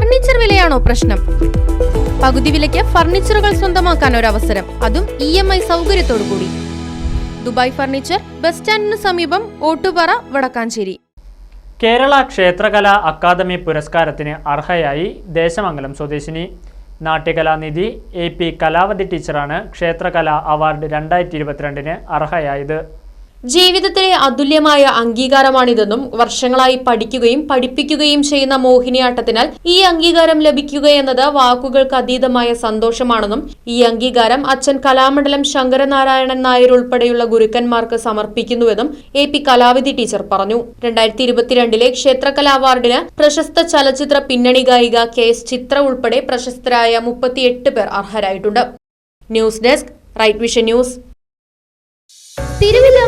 Furniture വിലയാണോ പ്രശ്നം? പകുതി വിലയ്ക്ക് ഫർണിച്ചറുകൾ സ്വന്തമാക്കാൻ ഒരു അവസരം അതും ഇ എം ഐ സൗകര്യത്തോടു കൂടി ദുബായ് ഫർണിച്ചർ ബസ് സ്റ്റാൻഡിന് സമീപം ഓട്ടുപാറ വടക്കാഞ്ചേരി. കേരള ക്ഷേത്രകലാ അക്കാദമി പുരസ്കാരത്തിന് അർഹയായി ദേശമംഗലം സ്വദേശിനി. നാട്യകലാനിധി എ പി കലാവതി ടീച്ചറാണ് ക്ഷേത്രകലാ അവാർഡ് രണ്ടായിരത്തി ഇരുപത്തിരണ്ടിന് അർഹയായത്. ജീവിതത്തിലെ അതുല്യമായ അംഗീകാരമാണിതെന്നും വർഷങ്ങളായി പഠിക്കുകയും പഠിപ്പിക്കുകയും ചെയ്യുന്ന മോഹിനിയാട്ടത്തിനാൽ ഈ അംഗീകാരം ലഭിക്കുകയെന്നത് വാക്കുകൾക്ക് അതീതമായ സന്തോഷമാണെന്നും ഈ അംഗീകാരം അച്ഛൻ കലാമണ്ഡലം ശങ്കരനാരായണൻ നായർ ഉൾപ്പെടെയുള്ള ഗുരുക്കന്മാർക്ക് സമർപ്പിക്കുന്നുവെന്നും എ പി കലാവിധി ടീച്ചർ പറഞ്ഞു. രണ്ടായിരത്തി ഇരുപത്തിരണ്ടിലെ ക്ഷേത്രകലാ അവാർഡിന് പ്രശസ്ത ചലച്ചിത്ര പിന്നണി ഗായിക കെ എസ് ചിത്ര ഉൾപ്പെടെ പ്രശസ്തരായ മുപ്പത്തിയെട്ട് പേർ അർഹരായിട്ടുണ്ട്. News desk right vision news.